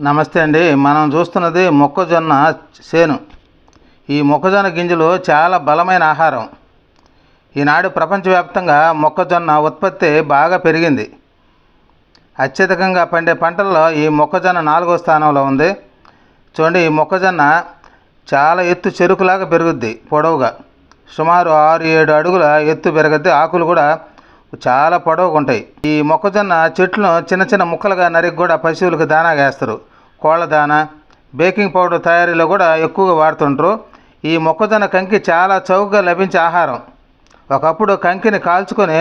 నమస్తే అండి. మనం చూస్తున్నది మొక్కజొన్న చేను. ఈ మొక్కజొన్న గింజలు చాలా బలమైన ఆహారం. ఈనాడు ప్రపంచవ్యాప్తంగా మొక్కజొన్న ఉత్పత్తి బాగా పెరిగింది. అత్యధికంగా పండే పంటల్లో ఈ మొక్కజొన్న నాలుగో స్థానంలో ఉంది. చూడండి ఈ మొక్కజొన్న చాలా ఎత్తు చెరుకులాగా పెరుగుద్ది పొడవుగా. సుమారు ఆరు ఏడు అడుగుల ఎత్తు పెరగద్ది ఆకులు కూడా చాలా పొడవుగా ఉంటాయి ఈ మొక్కజొన్న చెట్లను చిన్న చిన్న ముక్కలుగా నరికి కూడా పశువులకు దానా వేస్తారు. కోళ్ళ దానా బేకింగ్ పౌడర్ తయారీలో కూడా ఎక్కువగా వాడుతుంటారు. ఈ మొక్కజొన్న కంకి చాలా చౌకగా లభించే ఆహారం. ఒకప్పుడు కంకిని కాల్చుకొని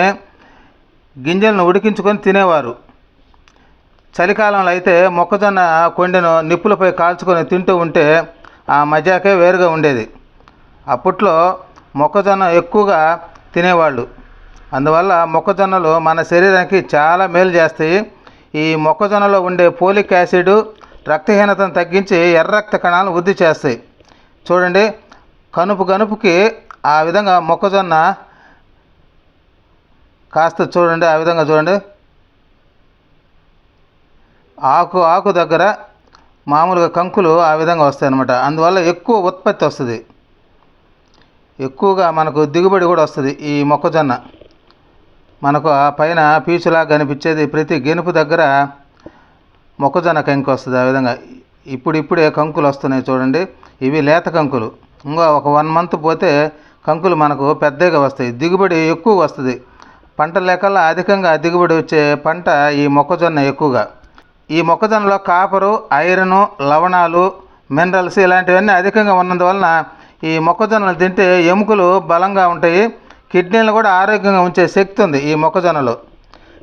గింజలను ఉడికించుకొని తినేవారు. చలికాలంలో అయితే మొక్కజొన్న కొండెను నిప్పులపై కాల్చుకొని తింటూ ఉంటే ఆ మజాకే వేరుగా ఉండేది. అప్పట్లో మొక్కజొన్న ఎక్కువగా తినేవాళ్ళు. అందువల్ల మొక్కజొన్నలు మన శరీరానికి చాలా మేలు చేస్తాయి. ఈ మొక్కజొన్నలో ఉండే పోలిక్ యాసిడ్ రక్తహీనతను తగ్గించి ఎర్ర రక్త కణాలను వృద్ధి చేస్తాయి. చూడండి కనుపు కనుపుకి ఆ విధంగా మొక్కజొన్న కాస్త చూడండి ఆ విధంగా చూడండి. ఆకు ఆకు దగ్గర మామూలుగా కంకులు ఆ విధంగా వస్తాయి అన్నమాట. అందువల్ల ఎక్కువ ఉత్పత్తి వస్తుంది. ఎక్కువగా మనకు దిగుబడి కూడా వస్తుంది ఈ మొక్కజొన్న. మనకు ఆ పైన పీచులాగా కనిపించేది ప్రతి గెనుపు దగ్గర మొక్కజొన్న కంకి వస్తుంది ఆ విధంగా. ఇప్పుడిప్పుడే కంకులు వస్తున్నాయి చూడండి. ఇవి లేత కంకులు. ఇంకా ఒక వన్ మంత్ పోతే కంకులు మనకు పెద్దగా వస్తాయి. దిగుబడి ఎక్కువ వస్తుంది. పంట లేకల్లా అధికంగా దిగుబడి వచ్చే పంట ఈ మొక్కజొన్న ఎక్కువగా. ఈ మొక్కజొన్నలో కాపరు ఐరన్ లవణాలు మినరల్స్ ఇలాంటివన్నీ అధికంగా ఉన్నందువలన ఈ మొక్కజొన్నలు తింటే ఎముకలు బలంగా ఉంటాయి. కిడ్నీలు కూడా ఆరోగ్యంగా ఉంచే శక్తి ఉంది ఈ మొక్కజొన్నలో.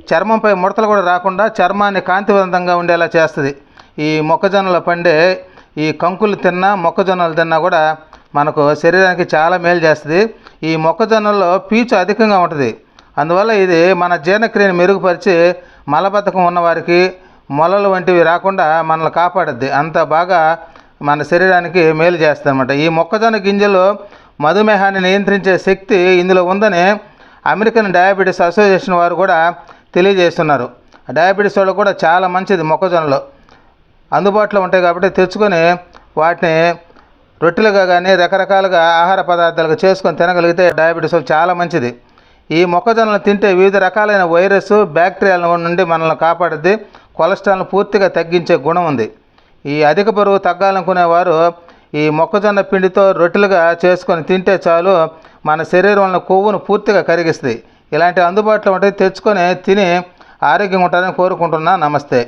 చర్మంపై ముడతలు కూడా రాకుండా చర్మాన్ని కాంతివంతంగా ఉండేలా చేస్తుంది. ఈ మొక్కజొన్నలో పండే ఈ కంకులు తిన్నా మొక్కజొన్నలు తిన్నా కూడా మనకు శరీరానికి చాలా మేలు చేస్తుంది. ఈ మొక్కజొన్నలో పీచు అధికంగా ఉంటుంది. అందువల్ల ఇది మన జీర్ణక్రియను మెరుగుపరిచి మలబద్ధకం ఉన్నవారికి మొలలు వంటివి రాకుండా మనల్ని కాపాడుద్ది. అంత బాగా మన శరీరానికి మేలు చేస్తుంది అనమాట ఈ మొక్కజొన్న గింజలు మధుమేహాన్ని నియంత్రించే శక్తి ఇందులో ఉందని అమెరికన్ డయాబెటీస్ అసోసియేషన్ వారు కూడా తెలియజేస్తున్నారు. డయాబెటీస్ వాళ్ళు కూడా చాలా మంచిది మొక్కజొన్నలు. అందుబాటులో ఉంటాయి కాబట్టి తెచ్చుకొని వాటిని రొట్టెలుగా కానీ రకరకాలుగా ఆహార పదార్థాలుగా చేసుకొని తినగలిగితే డయాబెటీస్ వాళ్ళు చాలా మంచిది. ఈ మొక్కజొన్నలు తింటే వివిధ రకాలైన వైరస్ బ్యాక్టీరియాల నుండి మనల్ని కాపాడుద్ది. కొలెస్ట్రాల్ను పూర్తిగా తగ్గించే గుణం ఉంది. ఈ అధిక బరువు తగ్గాలనుకునేవారు ఈ మొక్కజొన్న పిండితో రొట్టెలుగా చేసుకొని తింటే చాలు మన శరీరంలో కొవ్వును పూర్తిగా కరిగిస్తుంది. ఇలాంటి అందుబాటులో ఉంటే తెచ్చుకొని తిని ఆరోగ్యంగా ఉంటారని కోరుకుంటున్నా. నమస్తే.